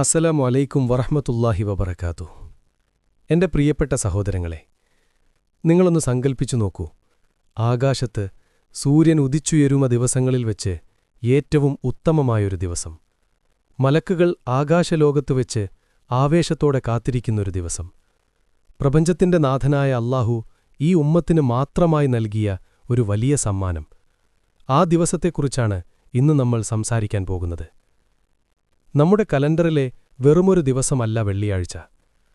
അസ്സലാമു അലൈക്കും വറഹ്മത്തുള്ളാഹി വബറക്കാത്തു എന്റെ പ്രിയപ്പെട്ട സഹോദരങ്ങളെ നിങ്ങളൊന്ന് സങ്കൽപ്പിച്ചു നോക്കൂ. ആകാശത്ത് സൂര്യൻ ഉദിച്ചുയരുമ ദിവസങ്ങളിൽ വെച്ച് ഏറ്റവും ഉത്തമമായൊരു ദിവസം. മലക്കുകൾ ആകാശലോകത്ത് വെച്ച് ആവേശത്തോടെ കാത്തിരിക്കുന്നൊരു ദിവസം. പ്രപഞ്ചത്തിന്റെ നാഥനായ അല്ലാഹു ഈ ഉമ്മത്തിന് മാത്രമായി നൽകിയ ഒരു വലിയ സമ്മാനം. ആ ദിവസത്തെക്കുറിച്ചാണ് ഇന്ന് നമ്മൾ സംസാരിക്കാൻ പോകുന്നത്. നമ്മുടെ കലണ്ടറിലെ വെറുമൊരു ദിവസമല്ല വെള്ളിയാഴ്ച.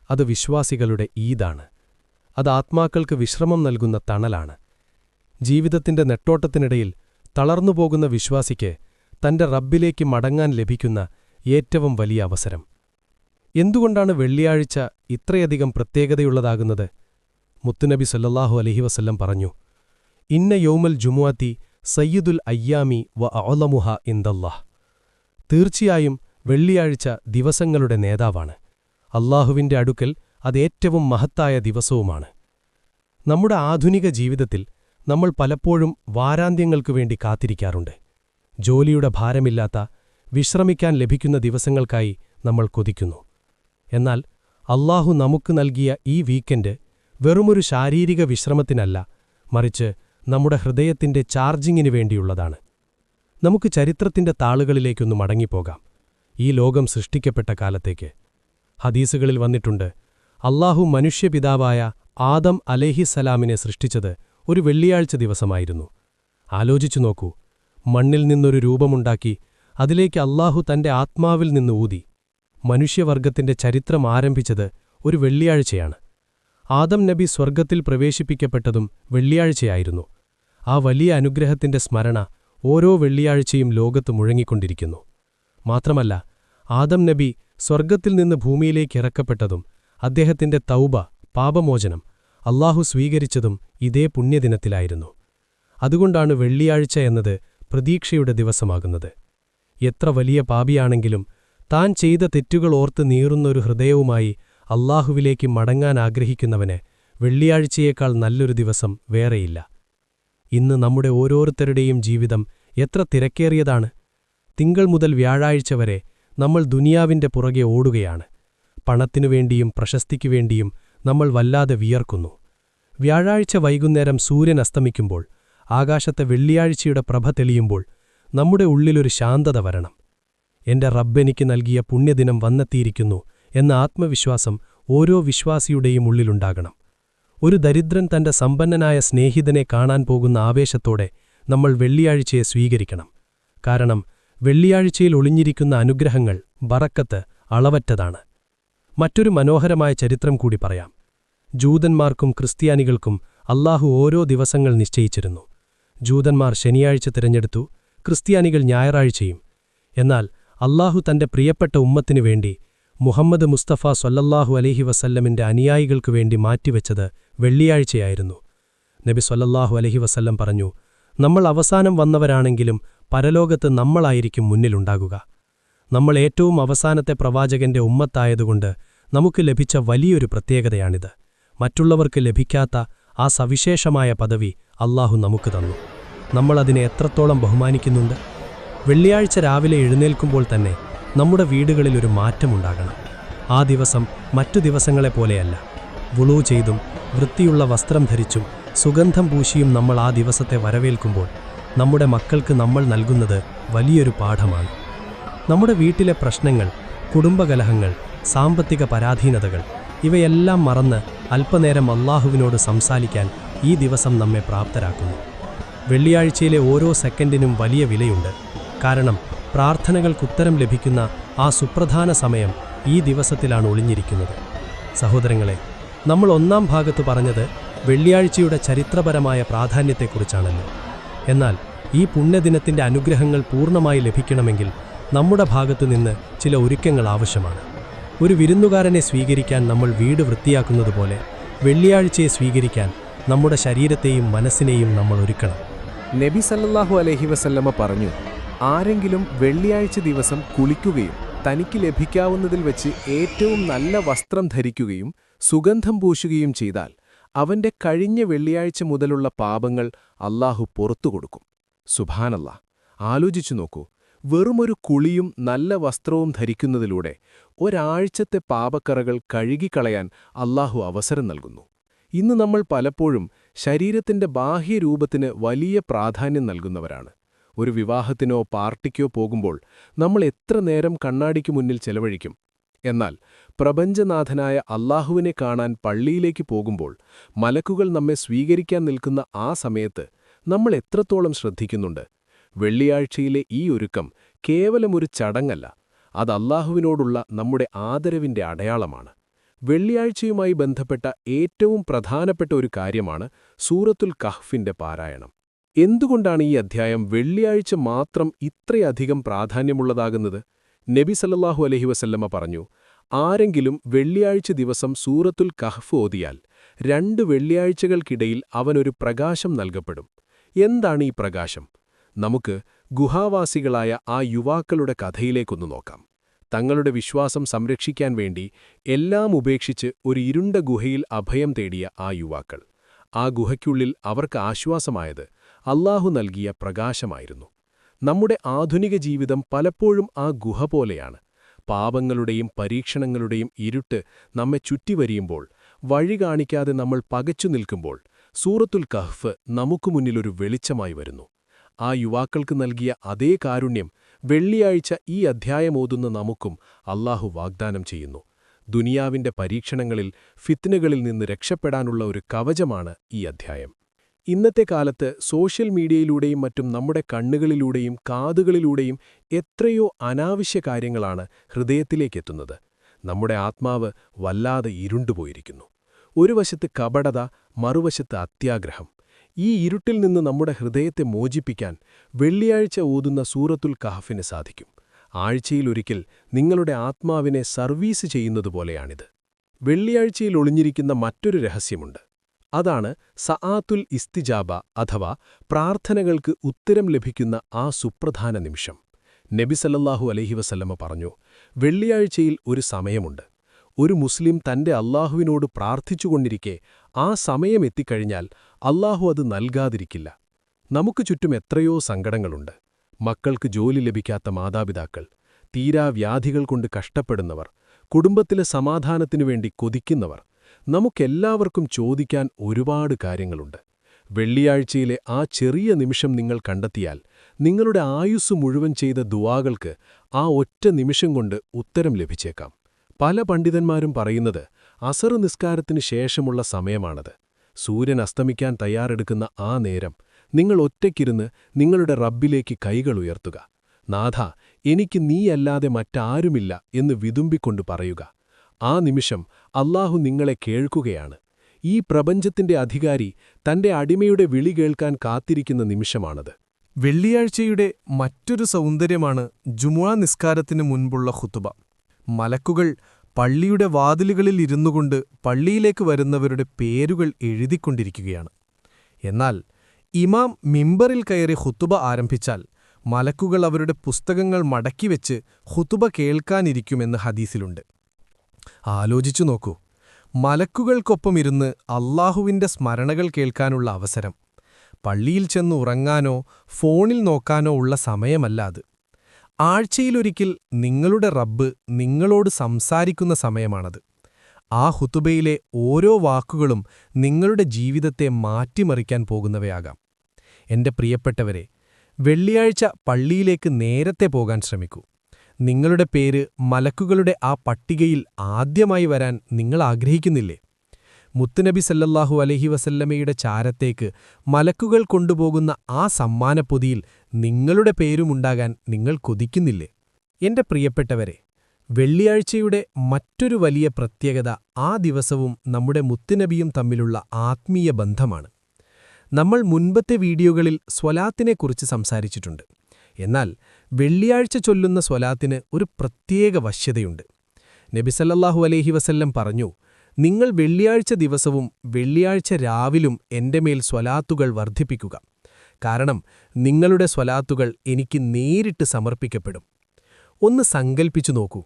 അത് വിശ്വാസികളുടെ ഈദാണ്. അത് ആത്മാക്കൾക്ക് വിശ്രമം നൽകുന്ന തണലാണ്. ജീവിതത്തിന്റെ നെട്ടോട്ടത്തിനിടയിൽ തളർന്നുപോകുന്ന വിശ്വാസിക്ക് തന്റെ റബ്ബിലേക്ക് മടങ്ങാൻ ലഭിക്കുന്ന ഏറ്റവും വലിയ അവസരം. എന്തുകൊണ്ടാണ് വെള്ളിയാഴ്ച ഇത്രയധികം പ്രത്യേകതയുള്ളതാകുന്നത്? മുത്തുനബി സല്ലാഹു അലഹി വസല്ലം പറഞ്ഞു ഇന്ന യൗമൽ ജുമുഅത്തി സയ്യിദുൽ അയ്യാമി വ അലമുഹ ഇന്ദല്ലാഹ് തീർച്ചയായും വെള്ളിയാഴ്ച ദിവസങ്ങളുടെ നേതാവാണ്. അള്ളാഹുവിന്റെ അടുക്കൽ അതേറ്റവും മഹത്തായ ദിവസവുമാണ്. നമ്മുടെ ആധുനിക ജീവിതത്തിൽ നമ്മൾ പലപ്പോഴും വാരാന്ത്യങ്ങൾക്കു വേണ്ടി കാത്തിരിക്കാറുണ്ട്. ജോലിയുടെ ഭാരമില്ലാത്ത വിശ്രമിക്കാൻ ലഭിക്കുന്ന ദിവസങ്ങൾക്കായി നമ്മൾ കൊതിക്കുന്നു. എന്നാൽ അള്ളാഹു നമുക്ക് നൽകിയ ഈ വീക്കെൻഡ് വെറുമൊരു ശാരീരിക വിശ്രമത്തിനല്ല മറിച്ച് നമ്മുടെ ഹൃദയത്തിന്റെ ചാർജിങ്ങിനു വേണ്ടിയുള്ളതാണ്. നമുക്ക് ചരിത്രത്തിന്റെ താളുകളിലേക്കൊന്ന് മടങ്ങിപ്പോകാം. ഈ ലോകം സൃഷ്ടിക്കപ്പെട്ട കാലത്തേക്ക്. ഹദീസുകളിൽ വന്നിട്ടുണ്ട് അള്ളാഹു മനുഷ്യപിതാവായ ആദം അലേഹിസലാമിനെ സൃഷ്ടിച്ചത് ഒരു വെള്ളിയാഴ്ച ദിവസമായിരുന്നു. ആലോചിച്ചു നോക്കൂ മണ്ണിൽ നിന്നൊരു രൂപമുണ്ടാക്കി അതിലേക്ക് അള്ളാഹു തന്റെ ആത്മാവിൽ നിന്ന് ഊതി. മനുഷ്യവർഗത്തിന്റെ ചരിത്രം ആരംഭിച്ചത് ഒരു വെള്ളിയാഴ്ചയാണ്. ആദം നബി സ്വർഗത്തിൽ പ്രവേശിപ്പിക്കപ്പെട്ടതും വെള്ളിയാഴ്ചയായിരുന്നു. ആ വലിയ അനുഗ്രഹത്തിന്റെ സ്മരണ ഓരോ വെള്ളിയാഴ്ചയും ലോകത്ത് മുഴങ്ങിക്കൊണ്ടിരിക്കുന്നു. മാത്രമല്ല ആദം നബി സ്വർഗത്തിൽ നിന്ന് ഭൂമിയിലേക്ക് ഇറക്കപ്പെട്ടതും അദ്ദേഹത്തിന്റെ തൗബ പാപമോചനം അള്ളാഹു സ്വീകരിച്ചതും ഇതേ പുണ്യദിനത്തിലായിരുന്നു. അതുകൊണ്ടാണ് വെള്ളിയാഴ്ച എന്നത് പ്രതീക്ഷയുടെ ദിവസമാകുന്നത്. എത്ര വലിയ പാപിയാണെങ്കിലും താൻ ചെയ്ത തെറ്റുകൾ ഓർത്ത് നീറുന്നൊരു ഹൃദയവുമായി അള്ളാഹുവിലേക്ക് മടങ്ങാൻ ആഗ്രഹിക്കുന്നവന് വെള്ളിയാഴ്ചയേക്കാൾ നല്ലൊരു ദിവസം വേറെയില്ല. ഇന്ന് നമ്മുടെ ഓരോരുത്തരുടെയും ജീവിതം എത്ര തിരക്കേറിയതാണ്! തിങ്കൾ മുതൽ വ്യാഴാഴ്ച വരെ നമ്മൾ ദുനിയാവിന്റെ പുറകെ ഓടുകയാണ്. പണത്തിനുവേണ്ടിയും പ്രശസ്തിക്കുവേണ്ടിയും നമ്മൾ വല്ലാതെ വിയർക്കുന്നു. വ്യാഴാഴ്ച വൈകുന്നേരം സൂര്യൻ അസ്തമിക്കുമ്പോൾ ആകാശത്തെ വെള്ളിയാഴ്ചയുടെ പ്രഭ തെളിയുമ്പോൾ നമ്മുടെ ഉള്ളിലൊരു ശാന്തത വരണം. എന്റെ റബ്ബെനിക്ക് നൽകിയ പുണ്യദിനം വന്നെത്തിയിരിക്കുന്നു എന്ന ആത്മവിശ്വാസം ഓരോ വിശ്വാസിയുടെയും ഉള്ളിലുണ്ടാകണം. ഒരു ദരിദ്രൻ തന്റെ സമ്പന്നനായ സ്നേഹിതനെ കാണാൻ പോകുന്ന ആവേശത്തോടെ നമ്മൾ വെള്ളിയാഴ്ചയെ സ്വീകരിക്കണം. കാരണം വെള്ളിയാഴ്ചയിൽ ഒളിഞ്ഞിരിക്കുന്ന അനുഗ്രഹങ്ങൾ ബറക്കത്ത് അളവറ്റതാണ്. മറ്റൊരു മനോഹരമായ ചരിത്രം കൂടി പറയാം. ജൂതന്മാർക്കും ക്രിസ്ത്യാനികൾക്കും അല്ലാഹു ഓരോ ദിവസങ്ങൾ നിശ്ചയിച്ചിരുന്നു. ജൂതന്മാർ ശനിയാഴ്ച തിരഞ്ഞെടുത്തു ക്രിസ്ത്യാനികൾ ഞായറാഴ്ചയും. എന്നാൽ അല്ലാഹു തന്റെ പ്രിയപ്പെട്ട ഉമ്മത്തിനു വേണ്ടി മുഹമ്മദ് മുസ്തഫ സൊല്ലല്ലാഹു അലഹി വസല്ലമിന്റെ അനുയായികൾക്കു വേണ്ടി മാറ്റിവെച്ചത് വെള്ളിയാഴ്ചയായിരുന്നു. നബി സൊല്ലല്ലാഹു അലഹി വസല്ലം പറഞ്ഞു നമ്മൾ അവസാനം വന്നവരാണെങ്കിലും പരലോകത്ത് നമ്മളായിരിക്കും മുന്നിലുണ്ടാകുക. നമ്മൾ ഏറ്റവും അവസാനത്തെ പ്രവാചകന്റെ ഉമ്മത്തായതുകൊണ്ട് നമുക്ക് ലഭിച്ച വലിയൊരു പ്രത്യേകതയാണിത്. മറ്റുള്ളവർക്ക് ലഭിക്കാത്ത ആ സവിശേഷമായ പദവി അള്ളാഹു നമുക്ക് തന്നു. നമ്മളതിനെ എത്രത്തോളം ബഹുമാനിക്കുന്നുണ്ട്? വെള്ളിയാഴ്ച രാവിലെ എഴുന്നേൽക്കുമ്പോൾ തന്നെ നമ്മുടെ വീടുകളിൽ ഒരു മാറ്റമുണ്ടാകണം ആ ദിവസം മറ്റു ദിവസങ്ങളെ പോലെയല്ല. വുളു ചെയ്തും വൃത്തിയുള്ള വസ്ത്രം ധരിച്ചും സുഗന്ധം പൂശിയും നമ്മൾ ആ ദിവസത്തെ വരവേൽക്കുമ്പോൾ നമ്മുടെ മക്കൾക്ക് നമ്മൾ നൽകുന്നത് വലിയൊരു പാഠമാണ്. നമ്മുടെ വീട്ടിലെ പ്രശ്നങ്ങൾ കുടുംബകലഹങ്ങൾ സാമ്പത്തിക പരാധീനതകൾ ഇവയെല്ലാം മറന്ന് അല്പനേരം അള്ളാഹുവിനോട് സംസാരിക്കാൻ ഈ ദിവസം നമ്മെ പ്രാപ്തരാക്കുന്നു. വെള്ളിയാഴ്ചയിലെ ഓരോ സെക്കൻഡിനും വലിയ വിലയുണ്ട്. കാരണം പ്രാർത്ഥനകൾക്കുത്തരം ലഭിക്കുന്ന ആ സുപ്രധാന സമയം ഈ ദിവസത്തിലാണ് ഒളിഞ്ഞിരിക്കുന്നത്. സഹോദരങ്ങളെ നമ്മൾ ഒന്നാം ഭാഗത്ത് പറഞ്ഞത് വെള്ളിയാഴ്ചയുടെ ചരിത്രപരമായ പ്രാധാന്യത്തെക്കുറിച്ചാണല്ലോ. എന്നാൽ ഈ പുണ്യദിനത്തിന്റെ അനുഗ്രഹങ്ങൾ പൂർണമായി ലഭിക്കണമെങ്കിൽ നമ്മുടെ ഭാഗത്തു നിന്ന് ചില ഒരുക്കങ്ങൾ ആവശ്യമാണ്. ഒരു വിരുന്നുകാരനെ സ്വീകരിക്കാൻ നമ്മൾ വീട് വൃത്തിയാക്കുന്നതുപോലെ വെള്ളിയാഴ്ചയെ സ്വീകരിക്കാൻ നമ്മുടെ ശരീരത്തെയും മനസ്സിനെയും നമ്മൾ ഒരുക്കണം. നബി സല്ലാഹു അലഹി വസല്ലമ പറഞ്ഞു ആരെങ്കിലും വെള്ളിയാഴ്ച ദിവസം കുളിക്കുകയും തനിക്ക് ലഭിക്കാവുന്നതിൽ വെച്ച് ഏറ്റവും നല്ല വസ്ത്രം ധരിക്കുകയും സുഗന്ധം പൂശുകയും ചെയ്താൽ അവന്റെ കഴിഞ്ഞ വെള്ളിയാഴ്ച മുതലുള്ള പാപങ്ങൾ അല്ലാഹു പുറത്തു കൊടുക്കും. സുഭാനല്ല ആലോചിച്ചു നോക്കൂ. വെറുമൊരു കുളിയും നല്ല വസ്ത്രവും ധരിക്കുന്നതിലൂടെ ഒരാഴ്ചത്തെ പാപക്കറകൾ കഴുകിക്കളയാൻ അള്ളാഹു അവസരം നൽകുന്നു. ഇന്ന് നമ്മൾ പലപ്പോഴും ശരീരത്തിന്റെ ബാഹ്യരൂപത്തിന് വലിയ പ്രാധാന്യം നൽകുന്നവരാണ്. ഒരു വിവാഹത്തിനോ പാർട്ടിക്കോ പോകുമ്പോൾ നമ്മൾ എത്ര നേരം കണ്ണാടിക്ക് മുന്നിൽ ചെലവഴിക്കും? എന്നാൽ പ്രപഞ്ചനാഥനായ അള്ളാഹുവിനെ കാണാൻ പള്ളിയിലേക്ക് പോകുമ്പോൾ മലക്കുകൾ നമ്മെ സ്വീകരിക്കാൻ നിൽക്കുന്ന ആ സമയത്ത് നമ്മൾ എത്രത്തോളം ശ്രദ്ധിക്കുന്നുണ്ട്? വെള്ളിയാഴ്ചയിലെ ഈ ഒരുക്കം കേവലമൊരു ചടങ്ങല്ല അത് അല്ലാഹുവിനോടുള്ള നമ്മുടെ ആദരവിന്റെ അടയാളമാണ്. വെള്ളിയാഴ്ചയുമായി ബന്ധപ്പെട്ട ഏറ്റവും പ്രധാനപ്പെട്ട ഒരു കാര്യമാണ് സൂറത്തുൽ കഹ്ഫിന്റെ പാരായണം. എന്തുകൊണ്ടാണ് ഈ അധ്യായം വെള്ളിയാഴ്ച മാത്രം ഇത്രയധികം പ്രാധാന്യമുള്ളതാകുന്നത്? നബി സല്ലാഹു അലഹി വസല്ലമ്മ പറഞ്ഞു ആരെങ്കിലും വെള്ളിയാഴ്ച ദിവസം സൂറത്തുൽ കഹ്ഫ് ഓതിയാൽ രണ്ട് വെള്ളിയാഴ്ചകൾക്കിടയിൽ അവനൊരു പ്രകാശം നൽകപ്പെടും. എന്താണ് ഈ പ്രകാശം? നമുക്ക് ഗുഹാവാസികളായ ആ യുവാക്കളുടെ കഥയിലേക്കൊന്നു നോക്കാം. തങ്ങളുടെ വിശ്വാസം സംരക്ഷിക്കാൻ വേണ്ടി എല്ലാം ഉപേക്ഷിച്ച് ഒരു ഇരുണ്ട ഗുഹയിൽ അഭയം തേടിയ ആ യുവാക്കൾ. ആ ഗുഹയ്ക്കുള്ളിൽ അവർക്ക് ആശ്വാസമായത് അല്ലാഹു നൽകിയ പ്രകാശമായിരുന്നു. നമ്മുടെ ആധുനിക ജീവിതം പലപ്പോഴും ആ ഗുഹ പോലെയാണ്. പാപങ്ങളുടെയും പരീക്ഷണങ്ങളുടെയും ഇരുട്ട് നമ്മെ ചുറ്റിവരിയുമ്പോൾ വഴി കാണിക്കാതെ നമ്മൾ പകച്ചു നിൽക്കുമ്പോൾ സൂറത്തുൽ കഹ്ഫ് നമുക്കു മുന്നിലൊരു വെളിച്ചമായി വരുന്നു. ആ യുവാക്കൾക്ക് നൽകിയ അതേ കാരുണ്യം വെള്ളിയാഴ്ച ഈ അധ്യായമോതുന്ന നമുക്കും അല്ലാഹു വാഗ്ദാനം ചെയ്യുന്നു. ദുനിയാവിന്റെ പരീക്ഷണങ്ങളിൽ ഫിത്നകളിൽ നിന്ന് രക്ഷപ്പെടാനുള്ള ഒരു കവചമാണ് ഈ അധ്യായം. ഇന്നത്തെ കാലത്ത് സോഷ്യൽ മീഡിയയിലൂടെയും മറ്റും നമ്മുടെ കണ്ണുകളിലൂടെയും കാതുകളിലൂടെയും എത്രയോ അനാവശ്യ കാര്യങ്ങളാണ് ഹൃദയത്തിലേക്കെത്തുന്നത്. നമ്മുടെ ആത്മാവ് വല്ലാതെ ഇരുണ്ടുപോയിരിക്കുന്നു. ഒരു വശത്ത് കപടത മറുവശത്ത് അത്യാഗ്രഹം. ഈ ഇരുട്ടിൽ നിന്ന് നമ്മുടെ ഹൃദയത്തെ മോചിപ്പിക്കാൻ വെള്ളിയാഴ്ച ഓതുന്ന സൂറത്തുൽ കഹഫിന് സാധിക്കും. ആഴ്ചയിലൊരിക്കൽ നിങ്ങളുടെ ആത്മാവിനെ സർവീസ് ചെയ്യുന്നതുപോലെയാണിത് വെള്ളിയാഴ്ചയിൽ ഒളിഞ്ഞിരിക്കുന്ന മറ്റൊരു രഹസ്യമുണ്ട്. അതാണ് സആത്തുൽ ഇസ്തിജാബ അഥവാ പ്രാർത്ഥനകൾക്ക് ഉത്തരം ലഭിക്കുന്ന ആ സുപ്രധാന നിമിഷം. നബിസല്ലാഹു അലഹി വസല്ലമ്മ പറഞ്ഞു വെള്ളിയാഴ്ചയിൽ ഒരു സമയമുണ്ട്. ഒരു മുസ്ലിം തന്റെ അള്ളാഹുവിനോട് പ്രാർത്ഥിച്ചുകൊണ്ടിരിക്കെ ആ സമയം എത്തിക്കഴിഞ്ഞാൽ അല്ലാഹു അത് നൽകാതിരിക്കില്ല. നമുക്ക് ചുറ്റും എത്രയോ സങ്കടങ്ങളുണ്ട്. മക്കൾക്ക് ജോലി ലഭിക്കാത്ത മാതാപിതാക്കൾ തീരാവ്യാധികൾ കൊണ്ട് കഷ്ടപ്പെടുന്നവർ കുടുംബത്തിലെ സമാധാനത്തിനു വേണ്ടി കൊതിക്കുന്നവർ നമുക്കെല്ലാവർക്കും ചോദിക്കാൻ ഒരുപാട് കാര്യങ്ങളുണ്ട്. വെള്ളിയാഴ്ചയിലെ ആ ചെറിയ നിമിഷം നിങ്ങൾ കണ്ടെത്തിയാൽ നിങ്ങളുടെ ആയുസ് മുഴുവൻ ചെയ്ത ദുവാകൾക്ക് ആ ഒറ്റ നിമിഷം കൊണ്ട് ഉത്തരം ലഭിച്ചേക്കാം. പല പണ്ഡിതന്മാരും പറയുന്നത് അസർ നിസ്കാരത്തിന് ശേഷമുള്ള സമയമാണത്. സൂര്യൻ അസ്തമിക്കാൻ തയ്യാറെടുക്കുന്ന ആ നേരം നിങ്ങൾ ഒറ്റയ്ക്കിരുന്ന് നിങ്ങളുടെ റബ്ബിലേക്ക് കൈകൾ ഉയർത്തുക. നാഥ എനിക്ക് നീയല്ലാതെ മറ്റാരുമില്ല എന്ന് വിതുമ്പിക്കൊണ്ട് പറയുക. ആ നിമിഷം അള്ളാഹു നിങ്ങളെ കേൾക്കുകയാണ്. ഈ പ്രപഞ്ചത്തിന്റെ അധികാരി തന്റെ അടിമയുടെ വിളി കേൾക്കാൻ കാത്തിരിക്കുന്ന നിമിഷമാണത്. വെള്ളിയാഴ്ചയുടെ മറ്റൊരു സൗന്ദര്യമാണ് ജുമുഅ നിസ്കാരത്തിന് മുൻപുള്ള ഖുത്തുബ മലക്കുകൾ പള്ളിയുടെ വാതിലുകളിൽ ഇരുന്നുകൊണ്ട് പള്ളിയിലേക്ക് വരുന്നവരുടെ പേരുകൾ എഴുതിക്കൊണ്ടിരിക്കുകയാണ്. എന്നാൽ ഇമാം മിമ്പറിൽ കയറി ഹുത്തുബ ആരംഭിച്ചാൽ മലക്കുകൾ അവരുടെ പുസ്തകങ്ങൾ മടക്കിവെച്ച് ഹുത്തുബ കേൾക്കാനിരിക്കുമെന്ന് ഹദീസിലുണ്ട്. ആലോചിച്ചു നോക്കൂ മലക്കുകൾക്കൊപ്പം ഇരുന്ന് അള്ളാഹുവിന്റെ സ്മരണകൾ കേൾക്കാനുള്ള അവസരം. പള്ളിയിൽ ചെന്ന് ഉറങ്ങാനോ ഫോണിൽ നോക്കാനോ ഉള്ള സമയമല്ല അത്. ആഴ്ചയിലൊരിക്കൽ നിങ്ങളുടെ റബ്ബ് നിങ്ങളോട് സംസാരിക്കുന്ന സമയമാണത്. ആ ഹുത്തുബയിലെ ഓരോ വാക്കുകളും നിങ്ങളുടെ ജീവിതത്തെ മാറ്റിമറിക്കാൻ പോകുന്നവയാകാം. എന്റെ പ്രിയപ്പെട്ടവരെ വെള്ളിയാഴ്ച പള്ളിയിലേക്ക് നേരത്തെ പോകാൻ ശ്രമിക്കൂ. നിങ്ങളുടെ പേര് മലക്കുകളുടെ ആ പട്ടികയിൽ ആദ്യമായി വരാൻ നിങ്ങൾ ആഗ്രഹിക്കുന്നില്ലേ? മുത്തുനബി സല്ലല്ലാഹു അലഹി വസല്ലമയുടെ ചാരത്തേക്ക് മലക്കുകൾ കൊണ്ടുപോകുന്ന ആ സമ്മാനപ്പൊതിയിൽ നിങ്ങളുടെ പേരുമുണ്ടാകാൻ നിങ്ങൾ കൊതിക്കുന്നില്ലേ? എന്റെ പ്രിയപ്പെട്ടവരെ വെള്ളിയാഴ്ചയുടെ മറ്റൊരു വലിയ പ്രത്യേകത ആ ദിവസവും നമ്മുടെ മുത്തുനബിയും തമ്മിലുള്ള ആത്മീയ ബന്ധമാണ്. നമ്മൾ മുൻപത്തെ വീഡിയോകളിൽ സ്വലാത്തിനെക്കുറിച്ച് സംസാരിച്ചിട്ടുണ്ട്. എന്നാൽ വെള്ളിയാഴ്ച ചൊല്ലുന്ന സ്വലാത്തിന് ഒരു പ്രത്യേക വശ്യതയുണ്ട്. നബിസല്ലാഹു അലൈഹി വസല്ലം പറഞ്ഞു നിങ്ങൾ വെള്ളിയാഴ്ച ദിവസവും വെള്ളിയാഴ്ച രാവിലും എന്റെ മേൽ സ്വലാത്തുകൾ വർദ്ധിപ്പിക്കുക. കാരണം നിങ്ങളുടെ സ്വലാത്തുകൾ എനിക്ക് നേരിട്ട് സമർപ്പിക്കപ്പെടും. ഒന്ന് സങ്കൽപ്പിച്ചു നോക്കൂ.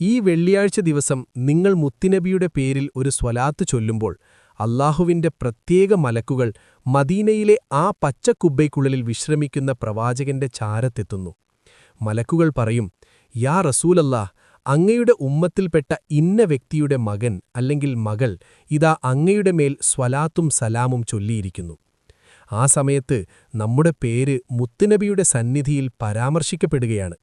ഈ വെള്ളിയാഴ്ച ദിവസം നിങ്ങൾ മുത്തിനബിയുടെ പേരിൽ ഒരു സ്വലാത്ത് ചൊല്ലുമ്പോൾ അള്ളാഹുവിന്റെ പ്രത്യേക മലക്കുകൾ മദീനയിലെ ആ പച്ചക്കുബ്ബയ്ക്കുള്ളിൽ വിശ്രമിക്കുന്ന പ്രവാചകന്റെ ചാരത്തെത്തുന്നു. മലക്കുകൾ പറയും യാ റസൂലല്ലാ അങ്ങയുടെ ഉമ്മത്തിൽപ്പെട്ട ഇന്ന വ്യക്തിയുടെ മകൻ അല്ലെങ്കിൽ മകൾ ഇതാ അങ്ങയുടെ മേൽ സ്വലാത്തും സലാമും ചൊല്ലിയിരിക്കുന്നു. ആ സമയത്ത് നമ്മുടെ പേര് മുത്തുനബിയുടെ സന്നിധിയിൽ പരാമർശിക്കപ്പെടുകയാണ്.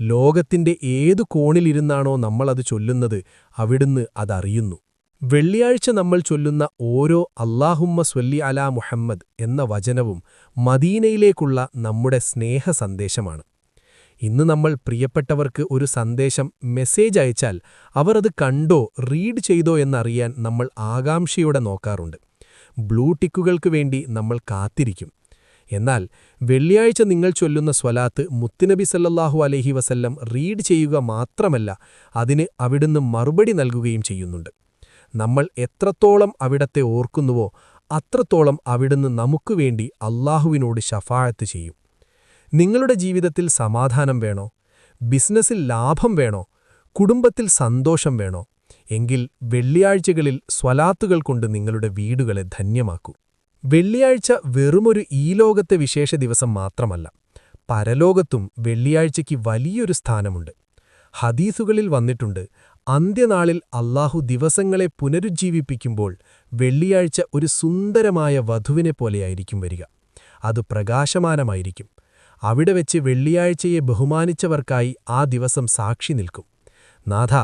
ലോകത്തിന്റെ ഏതു കോണിലിരുന്നാണോ നമ്മളത് ചൊല്ലുന്നത് അവിടുന്ന് അതറിയുന്നു. വെള്ളിയാഴ്ച നമ്മൾ ചൊല്ലുന്ന ഓരോ അള്ളാഹുമ്മ സ്വല്ലി അലാ മുഹമ്മദ് എന്ന വചനവും മദീനയിലേക്കുള്ള നമ്മുടെ സ്നേഹ സന്ദേശമാണ് ഇന്ന് നമ്മൾ പ്രിയപ്പെട്ടവർക്ക് ഒരു സന്ദേശം മെസ്സേജ് അയച്ചാൽ അവർ അത് കണ്ടോ റീഡ് ചെയ്തോ എന്നറിയാൻ നമ്മൾ ആകാംക്ഷയോടെ നോക്കാറുണ്ട്. ബ്ലൂ ടിക്കുകൾക്ക് വേണ്ടി നമ്മൾ കാത്തിരിക്കും. എന്നാൽ വെള്ളിയാഴ്ച നിങ്ങൾ ചൊല്ലുന്ന സ്വലാത്ത് മുത്തുനബി സല്ലാഹു അലഹി വസല്ലം റീഡ് ചെയ്യുക മാത്രമല്ല അതിന് അവിടുന്ന് മറുപടി നൽകുകയും ചെയ്യുന്നുണ്ട്. നമ്മൾ എത്രത്തോളം അവിടത്തെ ഓർക്കുന്നുവോ അത്രത്തോളം അവിടുന്ന് നമുക്കുവേണ്ടി അള്ളാഹുവിനോട് ശഫാഴത്ത് ചെയ്യും. നിങ്ങളുടെ ജീവിതത്തിൽ സമാധാനം വേണോ? ബിസിനസ്സിൽ ലാഭം വേണോ? കുടുംബത്തിൽ സന്തോഷം വേണോ? എങ്കിൽ വെള്ളിയാഴ്ചകളിൽ സ്വലാത്തുകൾ കൊണ്ട് നിങ്ങളുടെ വീടുകളെ ധന്യമാക്കൂ. വെള്ളിയാഴ്ച വെറുമൊരു ഈ ലോകത്തെ വിശേഷ ദിവസം മാത്രമല്ല പരലോകത്തും വെള്ളിയാഴ്ചയ്ക്ക് വലിയൊരു സ്ഥാനമുണ്ട്. ഹദീസുകളിൽ വന്നിട്ടുണ്ട് അന്ത്യനാളിൽ അല്ലാഹു ദിവസങ്ങളെ പുനരുജ്ജീവിപ്പിക്കുമ്പോൾ വെള്ളിയാഴ്ച ഒരു സുന്ദരമായ വധുവിനെ പോലെയായിരിക്കും വരിക. അത് പ്രകാശമാനമായിരിക്കും. അവിടെ വെച്ച് വെള്ളിയാഴ്ചയെ ബഹുമാനിച്ചവർക്കായി ആ ദിവസം സാക്ഷി നിൽക്കും. നാഥ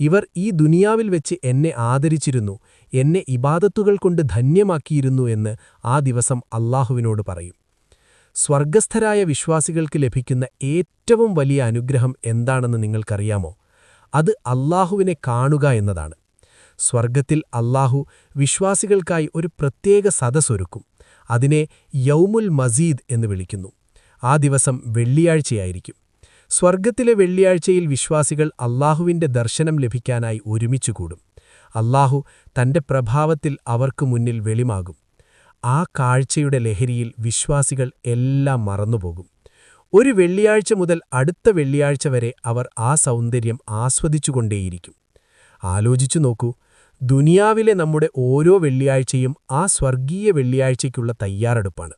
ഇവർ ഈ ദുനിയാവിൽ വെച്ച് എന്നെ ആദരിച്ചിരുന്നു എന്നെ ഇബാദത്തുകൾ കൊണ്ട് ധന്യമാക്കിയിരുന്നു എന്ന് ആ ദിവസം അള്ളാഹുവിനോട് പറയും. സ്വർഗസ്ഥരായ വിശ്വാസികൾക്ക് ലഭിക്കുന്ന ഏറ്റവും വലിയ അനുഗ്രഹം എന്താണെന്ന് നിങ്ങൾക്കറിയാമോ? അത് അല്ലാഹുവിനെ കാണുക എന്നതാണ്. സ്വർഗത്തിൽ അല്ലാഹു വിശ്വാസികൾക്കായി ഒരു പ്രത്യേക സദസ്സൊരുക്കും അതിനെ യൗമുൽ മസീദ് എന്ന് വിളിക്കുന്നു. ആ ദിവസം വെള്ളിയാഴ്ചയായിരിക്കും. സ്വർഗത്തിലെ വെള്ളിയാഴ്ചയിൽ വിശ്വാസികൾ അല്ലാഹുവിന്റെ ദർശനം ലഭിക്കാനായി ഒരുമിച്ചുകൂടും. അല്ലാഹു തന്റെ പ്രഭാവത്തിൽ അവർക്കു മുന്നിൽ വെളിമാകും. ആ കാഴ്ചയുടെ ലഹരിയിൽ വിശ്വാസികൾ എല്ലാം മറന്നുപോകും. ഒരു വെള്ളിയാഴ്ച മുതൽ അടുത്ത വെള്ളിയാഴ്ച വരെ അവർ ആ സൗന്ദര്യം ആസ്വദിച്ചുകൊണ്ടേയിരിക്കും. ആലോചിച്ചു നോക്കൂ ദുനിയാവിലെ നമ്മുടെ ഓരോ വെള്ളിയാഴ്ചയും ആ സ്വർഗീയ വെള്ളിയാഴ്ചയ്ക്കുള്ള തയ്യാറെടുപ്പാണ്.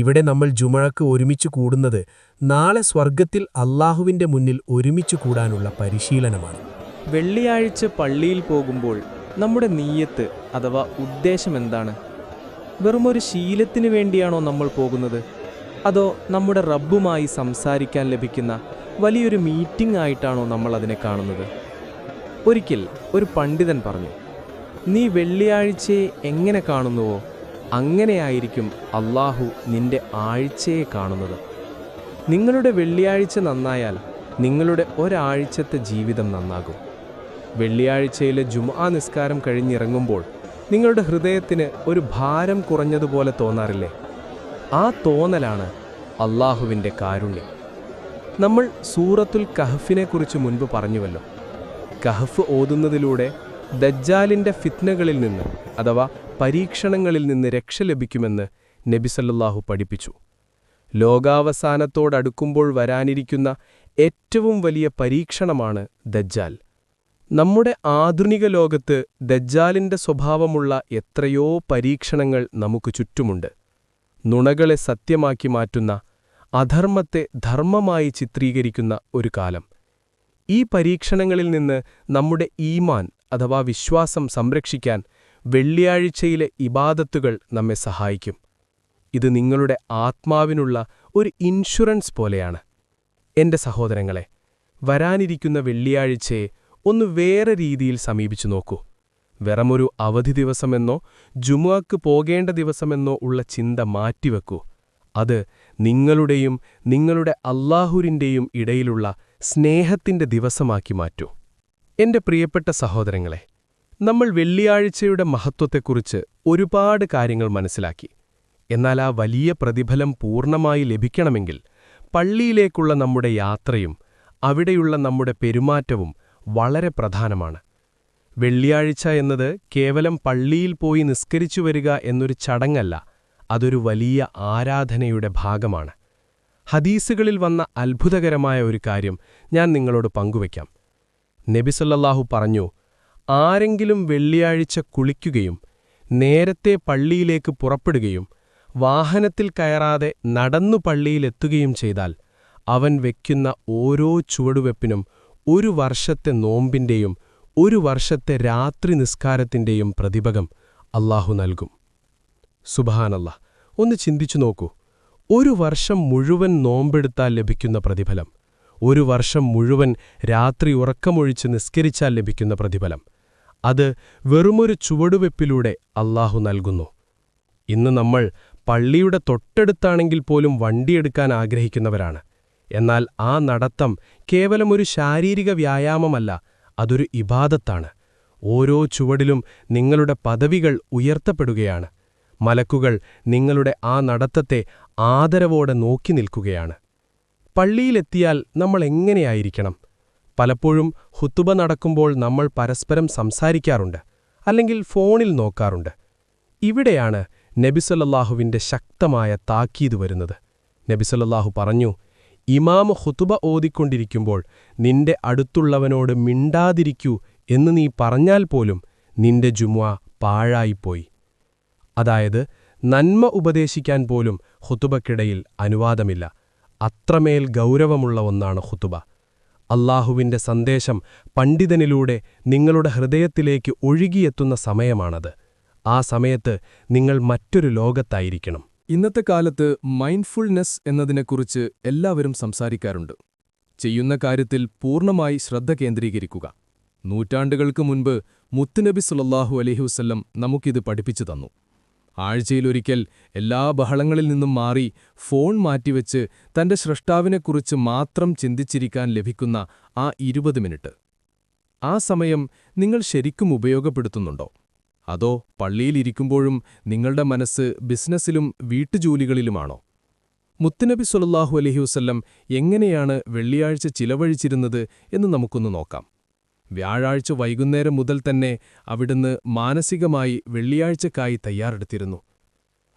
ഇവിടെ നമ്മൾ ജുമഴക്ക് ഒരുമിച്ച് കൂടുന്നത് നാളെ സ്വർഗത്തിൽ അള്ളാഹുവിന്റെ മുന്നിൽ ഒരുമിച്ച് കൂടാനുള്ള പരിശീലനമാണ്. വെള്ളിയാഴ്ച പള്ളിയിൽ പോകുമ്പോൾ നമ്മുടെ നീയത്ത് അഥവാ ഉദ്ദേശം എന്താണ്? വെറുമൊരു ശീലത്തിനു വേണ്ടിയാണോ നമ്മൾ പോകുന്നത്? അതോ നമ്മുടെ റബ്ബുമായി സംസാരിക്കാൻ ലഭിക്കുന്ന വലിയൊരു മീറ്റിംഗ് ആയിട്ടാണോ നമ്മൾ അതിനെ കാണുന്നത്? ഒരിക്കൽ ഒരു പണ്ഡിതൻ പറഞ്ഞു നീ വെള്ളിയാഴ്ചയെ എങ്ങനെ കാണുന്നുവോ? അങ്ങനെയായിരിക്കും അള്ളാഹു നിന്റെ ആഴ്ചയെ കാണുന്നത്. നിങ്ങളുടെ വെള്ളിയാഴ്ച നന്നായാൽ നിങ്ങളുടെ ഒരാഴ്ചത്തെ ജീവിതം നന്നാകും. വെള്ളിയാഴ്ചയിലെ ജുമാ നിസ്കാരം കഴിഞ്ഞിറങ്ങുമ്പോൾ നിങ്ങളുടെ ഹൃദയത്തിന് ഒരു ഭാരം കുറഞ്ഞതുപോലെ തോന്നാറില്ലേ? ആ തോന്നലാണ് അള്ളാഹുവിന്റെ കാരുണ്യം. നമ്മൾ സൂറത്തുൽ കഹഫിനെക്കുറിച്ച് മുൻപ് പറഞ്ഞുവല്ലോ. കഹഫ് ഓതുന്നതിലൂടെ ദജ്ജാലിന്റെ ഫിത്നകളിൽ നിന്ന് അഥവാ പരീക്ഷണങ്ങളിൽ നിന്ന് രക്ഷ ലഭിക്കുമെന്ന് നബിസല്ലാഹു പഠിപ്പിച്ചു. ലോകാവസാനത്തോടടുക്കുമ്പോൾ വരാനിരിക്കുന്ന ഏറ്റവും വലിയ പരീക്ഷണമാണ് ദജ്ജാൽ. നമ്മുടെ ആധുനിക ലോകത്ത് ദജ്ജാലിന്റെ സ്വഭാവമുള്ള എത്രയോ പരീക്ഷണങ്ങൾ നമുക്ക് ചുറ്റുമുണ്ട്. നുണകളെ സത്യമാക്കി മാറ്റുന്ന അധർമ്മത്തെ ധർമ്മമായി ചിത്രീകരിക്കുന്ന ഒരു കാലം. ഈ പരീക്ഷണങ്ങളിൽ നിന്ന് നമ്മുടെ ഈമാൻ അഥവാ വിശ്വാസം സംരക്ഷിക്കാൻ വെള്ളിയാഴ്ചയിലെ ഇബാദത്തുകൾ നമ്മെ സഹായിക്കും. ഇത് നിങ്ങളുടെ ആത്മാവിനുള്ള ഒരു ഇൻഷുറൻസ് പോലെയാണ്. എന്റെ സഹോദരങ്ങളെ വരാനിരിക്കുന്ന വെള്ളിയാഴ്ചയെ ഒന്ന് വേറെ രീതിയിൽ സമീപിച്ചു നോക്കൂ. വെറമൊരു അവധി ദിവസമെന്നോ ജുമുഅക്ക് പോകേണ്ട ദിവസമെന്നോ ഉള്ള ചിന്ത മാറ്റിവെക്കൂ. അത് നിങ്ങളുടെയും നിങ്ങളുടെ അള്ളാഹുരിന്റെയും ഇടയിലുള്ള സ്നേഹത്തിന്റെ ദിവസമാക്കി മാറ്റൂ. എന്റെ പ്രിയപ്പെട്ട സഹോദരങ്ങളെ നമ്മൾ വെള്ളിയാഴ്ചയുടെ മഹത്വത്തെക്കുറിച്ച് ഒരുപാട് കാര്യങ്ങൾ മനസ്സിലാക്കി. എന്നാൽ ആ വലിയ പ്രതിഫലം പൂർണമായി ലഭിക്കണമെങ്കിൽ പള്ളിയിലേക്കുള്ള നമ്മുടെ യാത്രയും അവിടെയുള്ള നമ്മുടെ പെരുമാറ്റവും വളരെ പ്രധാനമാണ്. വെള്ളിയാഴ്ച എന്നത് കേവലം പള്ളിയിൽ പോയി നിസ്കരിച്ചു വരിക എന്നൊരു ചടങ്ങല്ല അതൊരു വലിയ ആരാധനയുടെ ഭാഗമാണ്. ഹദീസുകളിൽ വന്ന അത്ഭുതകരമായ ഒരു കാര്യം ഞാൻ നിങ്ങളോട് പങ്കുവയ്ക്കാം. നബിസല്ലാഹു പറഞ്ഞു ആരെങ്കിലും വെള്ളിയാഴ്ച കുളിക്കുകയും നേരത്തെ പള്ളിയിലേക്ക് പുറപ്പെടുകയും വാഹനത്തിൽ കയറാതെ നടന്നു പള്ളിയിലെത്തുകയും ചെയ്താൽ അവൻ വയ്ക്കുന്ന ഓരോ ചുവടുവെപ്പിനും ഒരു വർഷത്തെ നോമ്പിന്റെയും ഒരു വർഷത്തെ രാത്രി നിസ്കാരത്തിന്റെയും പ്രതിഭകം അള്ളാഹു നൽകും. സുബഹാനല്ല ഒന്ന് ചിന്തിച്ചു നോക്കൂ. ഒരു വർഷം മുഴുവൻ നോമ്പെടുത്താൽ ലഭിക്കുന്ന പ്രതിഫലം ഒരു വർഷം മുഴുവൻ രാത്രി ഉറക്കമൊഴിച്ച് നിസ്കരിച്ചാൽ ലഭിക്കുന്ന പ്രതിഫലം. അത് വെറുമൊരു ചുവടുവെപ്പിലൂടെ അല്ലാഹു നൽകുന്നു. ഇന്ന് നമ്മൾ പള്ളിയുടെ തൊട്ടടുത്താണെങ്കിൽ പോലും വണ്ടിയെടുക്കാൻ ആഗ്രഹിക്കുന്നവരാണ്. എന്നാൽ ആ നടത്തം കേവലം ഒരു ശാരീരിക വ്യായാമമല്ല അതൊരു ഇബാദത്താണ്. ഓരോ ചുവടിലും നിങ്ങളുടെ പദവികൾ ഉയർത്തപ്പെടുകയാണ്. മലക്കുകൾ നിങ്ങളുടെ ആ നടത്തത്തെ ആദരവോടെ നോക്കി നിൽക്കുകയാണ്. പള്ളിയിലെത്തിയാൽ നമ്മൾ എങ്ങനെയായിരിക്കണം? പലപ്പോഴും ഹുത്തുബ നടക്കുമ്പോൾ നമ്മൾ പരസ്പരം സംസാരിക്കാറുണ്ട് അല്ലെങ്കിൽ ഫോണിൽ നോക്കാറുണ്ട്. ഇവിടെയാണ് നബിസല്ലാഹുവിന്റെ ശക്തമായ താക്കീത് വരുന്നത്. നബിസല്ലാഹു പറഞ്ഞു ഇമാമ ഹുതുബ ഓതിക്കൊണ്ടിരിക്കുമ്പോൾ നിന്റെ അടുത്തുള്ളവനോട് മിണ്ടാതിരിക്കൂ എന്ന് നീ പറഞ്ഞാൽ പോലും നിന്റെ ജുമുഅ പാഴായിപ്പോയി. അതായത് നന്മ ഉപദേശിക്കാൻ പോലും ഹുതുബക്കിടയിൽ അനുവാദമില്ല. അത്രമേൽ ഗൗരവമുള്ള ഒന്നാണ് ഹുതുബ അള്ളാഹുവിന്റെ സന്ദേശം പണ്ഡിതനിലൂടെ നിങ്ങളുടെ ഹൃദയത്തിലേക്ക് ഒഴുകിയെത്തുന്ന സമയമാണത്. ആ സമയത്ത് നിങ്ങൾ മറ്റൊരു ലോകത്തായിരിക്കണം. ഇന്നത്തെ കാലത്ത് മൈൻഡ്ഫുൾനെസ് എന്നതിനെക്കുറിച്ച് എല്ലാവരും സംസാരിക്കാറുണ്ട്. ചെയ്യുന്ന കാര്യത്തിൽ പൂർണമായി ശ്രദ്ധ കേന്ദ്രീകരിക്കുക. നൂറ്റാണ്ടുകൾക്ക് മുൻപ് മുത്തുനബി സുലല്ലാഹു അലഹിവസ്ല്ലം നമുക്കിത് പഠിപ്പിച്ചു തന്നു. ആഴ്ചയിലൊരിക്കൽ എല്ലാ ബഹളങ്ങളിൽ നിന്നും മാറി ഫോൺ മാറ്റിവെച്ച് തന്റെ സ്രഷ്ടാവിനെക്കുറിച്ച് മാത്രം ചിന്തിച്ചിരിക്കാൻ ലഭിക്കുന്ന ആ ഇരുപത് മിനിറ്റ് ആ സമയം നിങ്ങൾ ശരിക്കും ഉപയോഗപ്പെടുത്തുന്നുണ്ടോ? അതോ പള്ളിയിലിരിക്കുമ്പോഴും നിങ്ങളുടെ മനസ്സ് ബിസിനസ്സിലും വീട്ടുജോലികളിലുമാണോ? മുത്തുനബി സുലല്ലാഹു അലഹിവസ്ല്ലം എങ്ങനെയാണ് വെള്ളിയാഴ്ച ചിലവഴിച്ചിരുന്നത് എന്ന് നമുക്കൊന്ന് നോക്കാം. വ്യാഴാഴ്ച വൈകുന്നേരം മുതൽ തന്നെ അവിടുന്ന് മാനസികമായി വെള്ളിയാഴ്ചക്കായി തയ്യാറെടുത്തിരുന്നു.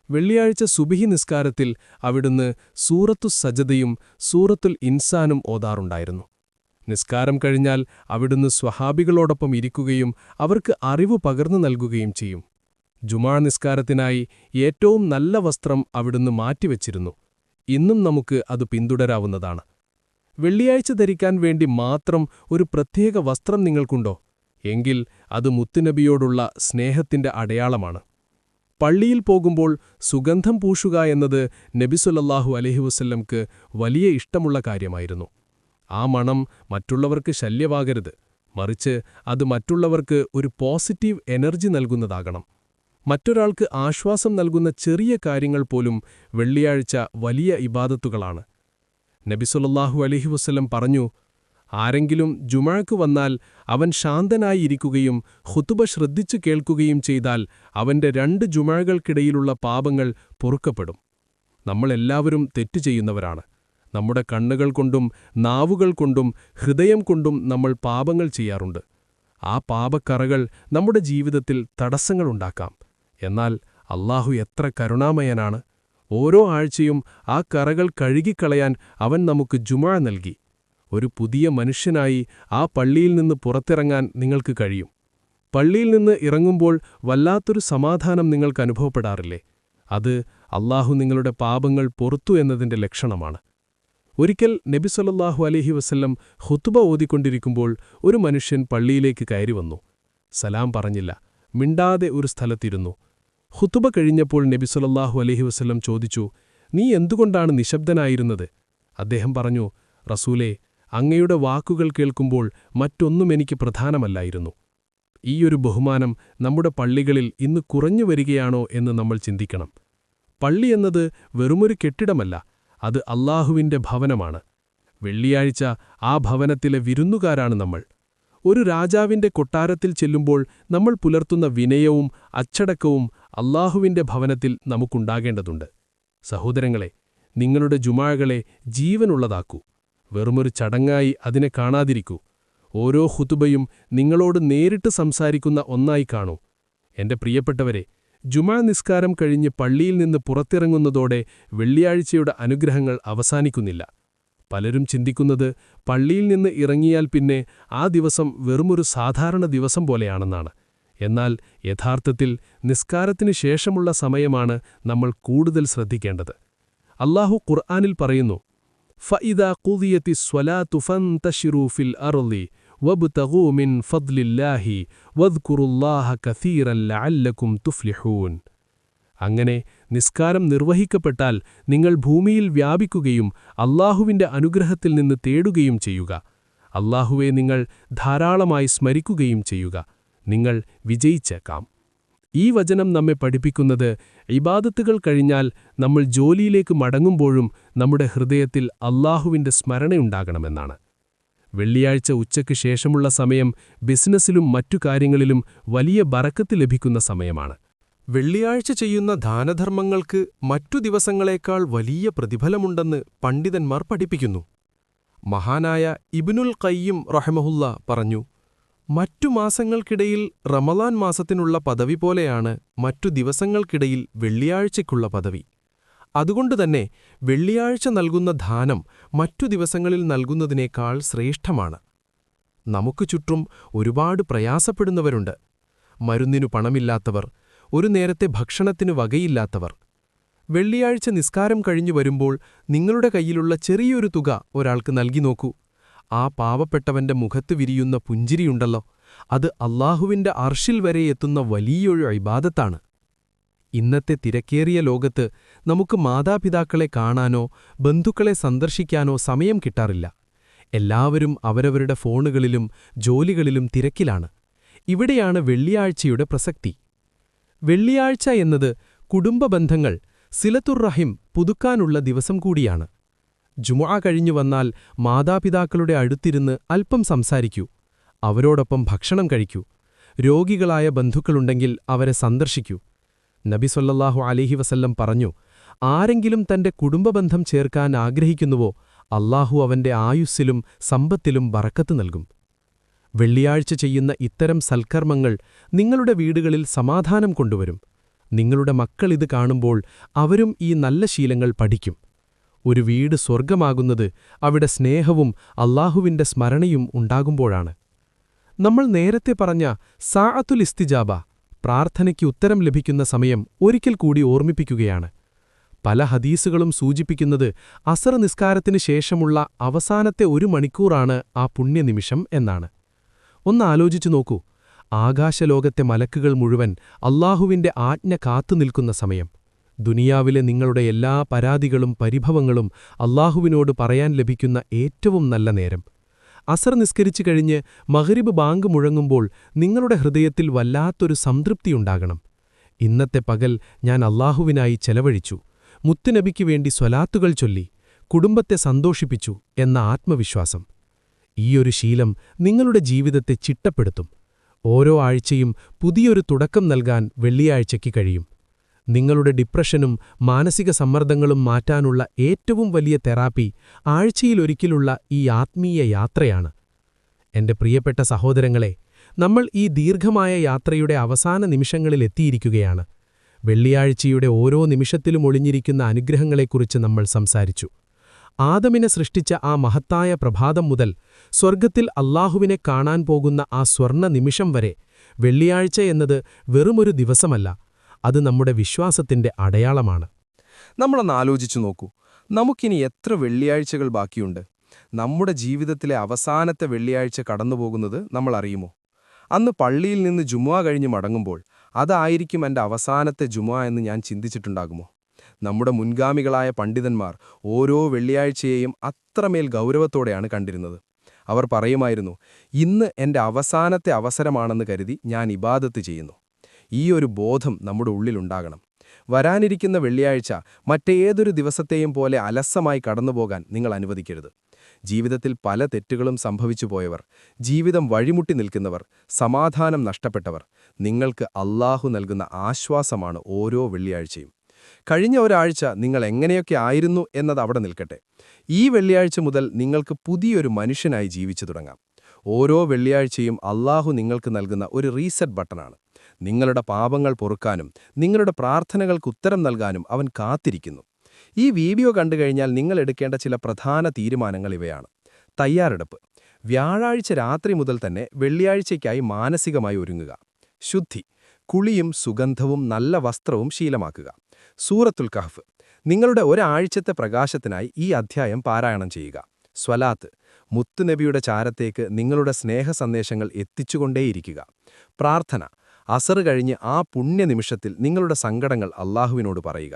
വെള്ളിയാഴ്ച സുബിഹി നിസ്കാരത്തിൽ അവിടുന്ന് സൂറത്തു സജതയും സൂറത്തുൽ ഇൻസാനും ഓതാറുണ്ടായിരുന്നു. നിസ്കാരം കഴിഞ്ഞാൽ അവിടുന്ന് സ്വഹാബികളോടൊപ്പം ഇരിക്കുകയും അവർക്ക് അറിവ് പകർന്നു നൽകുകയും ചെയ്യും. ജുമാ നിസ്കാരത്തിനായി ഏറ്റവും നല്ല വസ്ത്രം അവിടുന്ന് മാറ്റിവെച്ചിരുന്നു. ഇന്നും നമുക്ക് അത് പിന്തുടരാവുന്നതാണ്. വെള്ളിയാഴ്ച ധരിക്കാൻ വേണ്ടി മാത്രം ഒരു പ്രത്യേക വസ്ത്രം നിങ്ങൾക്കുണ്ടോ? എങ്കിൽ അത് മുത്തുനബിയോടുള്ള സ്നേഹത്തിന്റെ അടയാളമാണ്. പള്ളിയിൽ പോകുമ്പോൾ സുഗന്ധം പൂശുക എന്നത് നബിസുലല്ലാഹു അലഹി വസ്ല്ലംക്ക് വലിയ ഇഷ്ടമുള്ള കാര്യമായിരുന്നു. ആ മണം മറ്റുള്ളവർക്ക് ശല്യമാകരുത്. മറിച്ച് അത് മറ്റുള്ളവർക്ക് ഒരു പോസിറ്റീവ് എനർജി നൽകുന്നതാകണം. മറ്റൊരാൾക്ക് ആശ്വാസം നൽകുന്ന ചെറിയ കാര്യങ്ങൾ പോലും വെള്ളിയാഴ്ച വലിയ ഇബാദത്തുകളാണ്. നബിസുലല്ലാഹു അലഹി വസ്ലം പറഞ്ഞു ആരെങ്കിലും ജുമാക്ക് വന്നാൽ അവൻ ശാന്തനായിരിക്കുകയും ഹുത്തുബ ശ്രദ്ധിച്ചു കേൾക്കുകയും ചെയ്താൽ അവന്റെ രണ്ട് ജുമാകൾക്കിടയിലുള്ള പാപങ്ങൾ പൊറുക്കപ്പെടും. നമ്മളെല്ലാവരും തെറ്റു ചെയ്യുന്നവരാണ്. നമ്മുടെ കണ്ണുകൾ കൊണ്ടും നാവുകൾ കൊണ്ടും ഹൃദയം കൊണ്ടും നമ്മൾ പാപങ്ങൾ ചെയ്യാറുണ്ട്. ആ പാപക്കറകൾ നമ്മുടെ ജീവിതത്തിൽ തടസ്സങ്ങളുണ്ടാക്കാം എന്നാൽ അള്ളാഹു എത്ര കരുണാമയനാണ്. ഓരോ ആഴ്ചയും ആ കറകൾ കഴുകിക്കളയാൻ അവൻ നമുക്ക് ജുമാ നൽകി. ഒരു പുതിയ മനുഷ്യനായി ആ പള്ളിയിൽ നിന്ന് പുറത്തിറങ്ങാൻ നിങ്ങൾക്ക് കഴിയും. പള്ളിയിൽ നിന്ന് ഇറങ്ങുമ്പോൾ വല്ലാത്തൊരു സമാധാനം നിങ്ങൾക്ക് അനുഭവപ്പെടാറില്ലേ? അത് അള്ളാഹു നിങ്ങളുടെ പാപങ്ങൾ പൊറത്തു എന്നതിന്റെ ലക്ഷണമാണ്. ഒരിക്കൽ നബി നബിസൊല്ലാഹു അലഹി വസ്ല്ലം ഹുത്തുബ ഓതിക്കൊണ്ടിരിക്കുമ്പോൾ ഒരു മനുഷ്യൻ പള്ളിയിലേക്ക് കയറി വന്നു. സലാം പറഞ്ഞില്ല. മിണ്ടാതെ ഒരു സ്ഥലത്തിരുന്നു. ഹുത്തുബ കഴിഞ്ഞപ്പോൾ നബിസുലല്ലാഹു അലഹി വസ്ല്ലം ചോദിച്ചു നീ എന്തുകൊണ്ടാണ് നിശബ്ദനായിരുന്നത്? അദ്ദേഹം പറഞ്ഞു റസൂലെ അങ്ങയുടെ വാക്കുകൾ കേൾക്കുമ്പോൾ മറ്റൊന്നും എനിക്ക് പ്രധാനമല്ലായിരുന്നു. ഈയൊരു ബഹുമാനം നമ്മുടെ പള്ളികളിൽ ഇന്ന് കുറഞ്ഞു വരികയാണോ എന്ന് നമ്മൾ ചിന്തിക്കണം. പള്ളി എന്നത് വെറുമൊരു കെട്ടിടമല്ല അത് അല്ലാഹുവിന്റെ ഭവനമാണ്. വെള്ളിയാഴ്ച ആ ഭവനത്തിലെ വിരുന്നുകാരാണ് നമ്മൾ. ഒരു രാജാവിന്റെ കൊട്ടാരത്തിൽ ചെല്ലുമ്പോൾ നമ്മൾ പുലർത്തുന്ന വിനയവും അച്ചടക്കവും അള്ളാഹുവിന്റെ ഭവനത്തിൽ നമുക്കുണ്ടാകേണ്ടതുണ്ട്. സഹോദരങ്ങളെ നിങ്ങളുടെ ജുമാഴകളെ ജീവനുള്ളതാക്കൂ. വെറുമൊരു ചടങ്ങായി അതിനെ കാണാതിരിക്കൂ. ഓരോ ഹുതുബയും നിങ്ങളോട് നേരിട്ട് സംസാരിക്കുന്ന ഒന്നായി കാണൂ. എന്റെ പ്രിയപ്പെട്ടവരെ ജുമാ നിസ്കാരം കഴിഞ്ഞ് പള്ളിയിൽ നിന്ന് പുറത്തിറങ്ങുന്നതോടെ വെള്ളിയാഴ്ചയുടെ അനുഗ്രഹങ്ങൾ അവസാനിക്കുന്നില്ല. പലരും ചിന്തിക്കുന്നത് പള്ളിയിൽ നിന്ന് ഇറങ്ങിയാൽ പിന്നെ ആ ദിവസം വെറുമൊരു സാധാരണ ദിവസം പോലെയാണെന്നാണ്. എന്നാൽ യഥാർത്ഥത്തിൽ നിസ്കാരത്തിനു ശേഷമുള്ള സമയമാണ് നമ്മൾ കൂടുതൽ ശ്രദ്ധിക്കേണ്ടത് അല്ലാഹു ഖുർആാനിൽ പറയുന്നു فإذا قضيت الصلاة فانتشروا في الأرض وابتغوا من فضل الله واذكروا الله كثيرا لعلكم تفلحون അങ്ങനെ നിസ്കാരം നിർവഹിക്കപ്പെട്ടാൽ നിങ്ങൾ ഭൂമിയിൽ വ്യാപിക്കുകയും അള്ളാഹുവിന്റെ അനുഗ്രഹത്തിൽ നിന്ന് തേടുകയും ചെയ്യുക അള്ളാഹുവെ നിങ്ങൾ ധാരാളമായി സ്മരിക്കുകയും ചെയ്യുക നിങ്ങൾ വിജയിച്ചേക്കാം. ഈ വചനം നമ്മെ പഠിപ്പിക്കുന്നത് ഇബാദത്തുകൾ കഴിഞ്ഞാൽ നമ്മൾ ജോലിയിലേക്ക് മടങ്ങുമ്പോഴും നമ്മുടെ ഹൃദയത്തിൽ അള്ളാഹുവിന്റെ സ്മരണയുണ്ടാകണമെന്നാണ്. വെള്ളിയാഴ്ച ഉച്ചയ്ക്ക് ശേഷമുള്ള സമയം ബിസിനസ്സിലും മറ്റു കാര്യങ്ങളിലും വലിയ ബറക്കത്ത് ലഭിക്കുന്ന സമയമാണ്. വെള്ളിയാഴ്ച ചെയ്യുന്ന ദാനധർമ്മങ്ങൾക്ക് മറ്റു ദിവസങ്ങളേക്കാൾ വലിയ പ്രതിഫലമുണ്ടെന്ന് പണ്ഡിതന്മാർ പഠിപ്പിക്കുന്നു. മഹാനായ ഇബിനുൽ കയ്യും റഹമഹുല്ല പറഞ്ഞു മറ്റു മാസങ്ങൾക്കിടയിൽ റമലാൻ മാസത്തിനുള്ള പദവി പോലെയാണ് മറ്റു ദിവസങ്ങൾക്കിടയിൽ വെള്ളിയാഴ്ചയ്ക്കുള്ള പദവി. അതുകൊണ്ടുതന്നെ വെള്ളിയാഴ്ച നൽകുന്ന ദാനം മറ്റു ദിവസങ്ങളിൽ നൽകുന്നതിനേക്കാൾ ശ്രേഷ്ഠമാണ്. നമുക്ക് ചുറ്റും ഒരുപാട് പ്രയാസപ്പെടുന്നവരുണ്ട്. മരുന്നിനു പണമില്ലാത്തവർ ഒരു നേരത്തെ ഭക്ഷണത്തിനു വകയില്ലാത്തവർ. വെള്ളിയാഴ്ച നിസ്കാരം കഴിഞ്ഞു വരുമ്പോൾ നിങ്ങളുടെ കയ്യിലുള്ള ചെറിയൊരു തുക ഒരാൾക്ക് നൽകി നോക്കൂ. ആ പാവപ്പെട്ടവന്റെ മുഖത്ത് വിരിയുന്ന പുഞ്ചിരിയുണ്ടല്ലോ. അത് അള്ളാഹുവിന്റെ അർഷിൽ വരെ എത്തുന്ന വലിയൊരു ഇബാദത്താണ്. ഇന്നത്തെ തിരക്കേറിയ ലോകത്ത് നമുക്ക് മാതാപിതാക്കളെ കാണാനോ ബന്ധുക്കളെ സന്ദർശിക്കാനോ സമയം കിട്ടാറില്ല. എല്ലാവരും അവരവരുടെ ഫോണുകളിലും ജോലികളിലും തിരക്കിലാണ്. ഇവിടെയാണ് വെള്ളിയാഴ്ചയുടെ പ്രസക്തി. വെള്ളിയാഴ്ച എന്നത് കുടുംബബന്ധങ്ങൾ സിലത്തുർ പുതുക്കാനുള്ള ദിവസം കൂടിയാണ്. ജുമുഅ കഴിഞ്ഞു വന്നാൽ മാതാപിതാക്കളുടെ അടുത്തിരുന്ന് അല്പം സംസാരിക്കൂ. അവരോടൊപ്പം ഭക്ഷണം കഴിക്കൂ. രോഗികളായ ബന്ധുക്കളുണ്ടെങ്കിൽ അവരെ സന്ദർശിക്കൂ. നബി സൊല്ലാഹു അലിഹി വസല്ലം പറഞ്ഞു ആരെങ്കിലും തന്റെ കുടുംബബന്ധം ചേർക്കാൻ ആഗ്രഹിക്കുന്നുവോ അല്ലാഹു അവന്റെ ആയുസ്സിലും സമ്പത്തിലും വറക്കത്ത് നൽകും. വെള്ളിയാഴ്ച ചെയ്യുന്ന ഇത്തരം സൽക്കർമ്മങ്ങൾ നിങ്ങളുടെ വീടുകളിൽ സമാധാനം കൊണ്ടുവരും. നിങ്ങളുടെ മക്കളിത് കാണുമ്പോൾ അവരും ഈ നല്ല ശീലങ്ങൾ പഠിക്കും. ഒരു വീട് സ്വർഗമാകുന്നത് അവിടെ സ്നേഹവും അള്ളാഹുവിന്റെ സ്മരണയും ഉണ്ടാകുമ്പോഴാണ്. നമ്മൾ നേരത്തെ പറഞ്ഞ സാഅത്തുൽ ഇസ്തിജാബ പ്രാർത്ഥനയ്ക്ക് ഉത്തരം ലഭിക്കുന്ന സമയം ഒരിക്കൽ കൂടി ഓർമ്മിപ്പിക്കുകയാണ്. പല ഹദീസുകളും സൂചിപ്പിക്കുന്നത് അസർ നിസ്കാരത്തിന് ശേഷമുള്ള അവസാനത്തെ ഒരു മണിക്കൂറാണ് ആ പുണ്യനിമിഷം എന്നാണ്. ഒന്നാലോചിച്ചു നോക്കൂ ആകാശലോകത്തെ മലക്കുകൾ മുഴുവൻ അള്ളാഹുവിന്റെ ആജ്ഞ കാത്തുനിൽക്കുന്ന സമയം. ദുനിയാവിലെ നിങ്ങളുടെ എല്ലാ പരാതികളും പരിഭവങ്ങളും അള്ളാഹുവിനോട് പറയാൻ ലഭിക്കുന്ന ഏറ്റവും നല്ല നേരം. അസർ നിസ്കരിച്ചു കഴിഞ്ഞ് മഹരിബ് ബാങ്ക് മുഴങ്ങുമ്പോൾ നിങ്ങളുടെ ഹൃദയത്തിൽ വല്ലാത്തൊരു സംതൃപ്തിയുണ്ടാകണം ഇന്നത്തെ പകൽ ഞാൻ അള്ളാഹുവിനായി ചെലവഴിച്ചു. മുത്തുനബിക്കു വേണ്ടി സ്വലാത്തുകൾ ചൊല്ലി കുടുംബത്തെ സന്തോഷിപ്പിച്ചു എന്ന ആത്മവിശ്വാസം. ഈയൊരു ശീലം നിങ്ങളുടെ ജീവിതത്തെ ചിട്ടപ്പെടുത്തും. ഓരോ ആഴ്ചയും പുതിയൊരു തുടക്കം നൽകാൻ വെള്ളിയാഴ്ചയ്ക്ക് കഴിയും. നിങ്ങളുടെ ഡിപ്രഷനും മാനസിക സമ്മർദ്ദങ്ങളും മാറ്റാനുള്ള ഏറ്റവും വലിയ തെറാപ്പി ആഴ്ചയിലൊരിക്കലുള്ള ഈ ആത്മീയ യാത്രയാണ്. എന്റെ പ്രിയപ്പെട്ട സഹോദരങ്ങളെ നമ്മൾ ഈ ദീർഘമായ യാത്രയുടെ അവസാന നിമിഷങ്ങളിലെത്തിയിരിക്കുകയാണ് വെള്ളിയാഴ്ചയുടെ ഓരോ നിമിഷത്തിലും ഒളിഞ്ഞിരിക്കുന്ന അനുഗ്രഹങ്ങളെക്കുറിച്ച് നമ്മൾ സംസാരിച്ചു. ആദമിനെ സൃഷ്ടിച്ച ആ മഹത്തായ പ്രഭാതം മുതൽ സ്വർഗത്തിൽ അള്ളാഹുവിനെ കാണാൻ പോകുന്ന ആ സ്വർണ നിമിഷം വരെ വെള്ളിയാഴ്ച എന്നത് വെറുമൊരു ദിവസമല്ല. അത് നമ്മുടെ വിശ്വാസത്തിന്റെ അടയാളമാണ്. നമ്മളൊന്ന് ആലോചിച്ചു നോക്കൂ. നമുക്കിനി എത്ര വെള്ളിയാഴ്ചകൾ ബാക്കിയുണ്ട്? നമ്മുടെ ജീവിതത്തിലെ അവസാനത്തെ വെള്ളിയാഴ്ച കടന്നുപോകുന്നത് നമ്മൾ അറിയുമോ? അന്ന് പള്ളിയിൽ നിന്ന് ജുമുഅ കഴിഞ്ഞ് മടങ്ങുമ്പോൾ അതായിരിക്കും എന്റെ അവസാനത്തെ ജുമുഅ എന്ന് ഞാൻ ചിന്തിച്ചിട്ടുണ്ടാകുമോ? നമ്മുടെ മുൻഗാമികളായ പണ്ഡിതന്മാർ ഓരോ വെള്ളിയാഴ്ചയെയും അത്രമേൽ ഗൗരവത്തോടെയാണ് കണ്ടിരുന്നത്. അവർ പറയുമായിരുന്നു ഇന്ന് എന്റെ അവസാനത്തെ അവസരമാണെന്ന് കരുതി ഞാൻ ഇബാദത്ത് ചെയ്യുന്നു. ഈ ഒരു ബോധം നമ്മുടെ ഉള്ളിലുണ്ടാകണം. വരാനിരിക്കുന്ന വെള്ളിയാഴ്ച മറ്റേതൊരു ദിവസത്തെയും പോലെ അലസമായി കടന്നുപോകാൻ നിങ്ങൾ അനുവദിക്കരുത്. ജീവിതത്തിൽ പല തെറ്റുകളും സംഭവിച്ചു പോയവർ ജീവിതം വഴിമുട്ടി നിൽക്കുന്നവർ സമാധാനം നഷ്ടപ്പെട്ടവർ നിങ്ങൾക്ക് അള്ളാഹു നൽകുന്ന ആശ്വാസമാണ് ഓരോ വെള്ളിയാഴ്ചയും. കഴിഞ്ഞ ഒരാഴ്ച നിങ്ങൾ എങ്ങനെയൊക്കെ ആയിരുന്നു എന്നത് അവിടെ നിൽക്കട്ടെ. ഈ വെള്ളിയാഴ്ച മുതൽ നിങ്ങൾക്ക് പുതിയൊരു മനുഷ്യനായി ജീവിച്ചു തുടങ്ങാം. ഓരോ വെള്ളിയാഴ്ചയും അള്ളാഹു നിങ്ങൾക്ക് നൽകുന്ന ഒരു റീസെറ്റ് ബട്ടണാണ്. നിങ്ങളുടെ പാപങ്ങൾ പൊറുക്കാനും നിങ്ങളുടെ പ്രാർത്ഥനകൾക്ക് ഉത്തരം നൽകാനും അവൻ കാത്തിരിക്കുന്നു. ഈ വീഡിയോ കണ്ടുകഴിഞ്ഞാൽ നിങ്ങൾ എടുക്കേണ്ട ചില പ്രധാന തീരുമാനങ്ങൾ ഇവയാണ്. തയ്യാറെടുപ്പ്. വ്യാഴാഴ്ച രാത്രി മുതൽ തന്നെ വെള്ളിയാഴ്ചയ്ക്കായി മാനസികമായി ഒരുങ്ങുക. ശുദ്ധി. കുളിയും സുഗന്ധവും നല്ല വസ്ത്രവും ശീലമാക്കുക. സൂറത്തുൽ കഹഫ്. നിങ്ങളുടെ ഒരാഴ്ചത്തെ പ്രകാശത്തിനായി ഈ അധ്യായം പാരായണം ചെയ്യുക. സ്വലാത്ത്. മുത്തുനബിയുടെ ചാരത്തേക്ക് നിങ്ങളുടെ സ്നേഹ സന്ദേശങ്ങൾ എത്തിച്ചുകൊണ്ടേയിരിക്കുക. പ്രാർത്ഥന. അസർ കഴിഞ്ഞ് ആ പുണ്യനിമിഷത്തിൽ നിങ്ങളുടെ സങ്കടങ്ങൾ അള്ളാഹുവിനോട് പറയുക.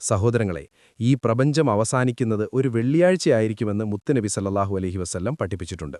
സഹോദരങ്ങളെ ഈ പ്രപഞ്ചം അവസാനിക്കുന്നത് ഒരു വെള്ളിയാഴ്ചയായിരിക്കുമെന്ന് മുത്തനബി സല്ലാഹു അലഹി വസ്ല്ലം പഠിപ്പിച്ചിട്ടുണ്ട്.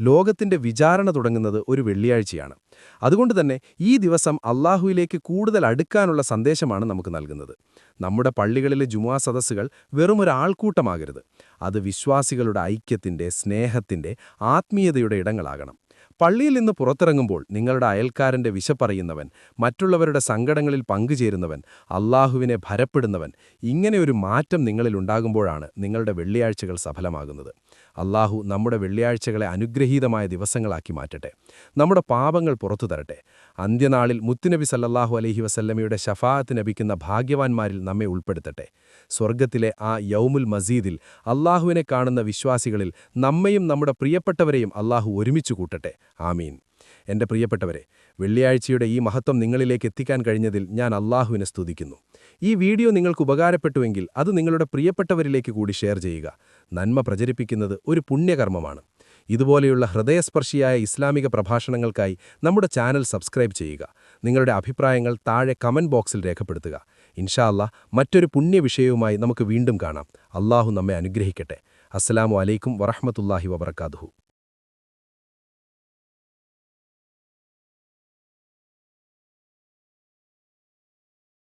ലോകത്തിന്റെ വിചാരണ തുടങ്ങുന്നത് ഒരു വെള്ളിയാഴ്ചയാണ്. അതുകൊണ്ട് തന്നെ ഈ ദിവസം അള്ളാഹുവിലേക്ക് കൂടുതൽ അടുക്കാനുള്ള സന്ദേശമാണ് നമുക്ക് നൽകുന്നത്. നമ്മുടെ പള്ളികളിലെ ജുമാ സദസ്സുകൾ വെറുമൊരാൾക്കൂട്ടമാകരുത്. അത് വിശ്വാസികളുടെ ഐക്യത്തിന്റെ സ്നേഹത്തിന്റെ ആത്മീയതയുടെ ഇടങ്ങളാകണം. പള്ളിയിൽ നിന്ന് പുറത്തിറങ്ങുമ്പോൾ നിങ്ങളുടെ അയൽക്കാരന്റെ വിശപ്പറിയുന്നവൻ മറ്റുള്ളവരുടെ സങ്കടങ്ങളിൽ പങ്കുചേരുന്നവൻ അള്ളാഹുവിനെ ഭരപ്പെടുന്നവൻ ഇങ്ങനെ ഒരു മാറ്റം നിങ്ങളിലുണ്ടാകുമ്പോഴാണ് നിങ്ങളുടെ വെള്ളിയാഴ്ചകൾ സഫലമാകുന്നത്. അള്ളാഹു നമ്മുടെ വെള്ളിയാഴ്ചകളെ അനുഗ്രഹീതമായ ദിവസങ്ങളാക്കി മാറ്റട്ടെ. നമ്മുടെ പാപങ്ങൾ പുറത്തു തരട്ടെ. അന്ത്യനാളിൽ മുത്തുനബി സല്ലാഹു അലഹി വസല്ലമയുടെ ഷഫാഅത്ത് നബിക്കുന്ന ഭാഗ്യവാന്മാരിൽ നമ്മെ ഉൾപ്പെടുത്തട്ടെ. സ്വർഗത്തിലെ ആ യൗമുൽ മസീദിൽ അള്ളാഹുവിനെ കാണുന്ന വിശ്വാസികളിൽ നമ്മയും നമ്മുടെ പ്രിയപ്പെട്ടവരെയും അള്ളാഹു ഒരുമിച്ചു കൂട്ടട്ടെ. ആമീൻ. എന്റെ പ്രിയപ്പെട്ടവരെ വെള്ളിയാഴ്ചയുടെ ഈ മഹത്വം നിങ്ങളിലേക്ക് എത്തിക്കാൻ കഴിഞ്ഞതിൽ ഞാൻ അള്ളാഹുവിനെ സ്തുതിക്കുന്നു. ഈ വീഡിയോ നിങ്ങൾക്ക് ഉപകാരപ്പെട്ടുവെങ്കിൽ അത് നിങ്ങളുടെ പ്രിയപ്പെട്ടവരിലേക്ക് കൂടി ഷെയർ ചെയ്യുക. നന്മ പ്രചരിപ്പിക്കുന്നത് ഒരു പുണ്യകർമ്മമാണ്. ഇതുപോലെയുള്ള ഹൃദയസ്പർശിയായ ഇസ്ലാമിക പ്രഭാഷണങ്ങൾക്കായി നമ്മുടെ ചാനൽ സബ്സ്ക്രൈബ് ചെയ്യുക. നിങ്ങളുടെ അഭിപ്രായങ്ങൾ താഴെ കമന്റ് ബോക്സിൽ രേഖപ്പെടുത്തുക. ഇൻഷാല്ല മറ്റൊരു പുണ്യവിഷയവുമായി നമുക്ക് വീണ്ടും കാണാം. അള്ളാഹു നമ്മെ അനുഗ്രഹിക്കട്ടെ. അസ്സലാമു അലൈക്കും വറഹമത്തല്ലാഹി വബർക്കാതുഹു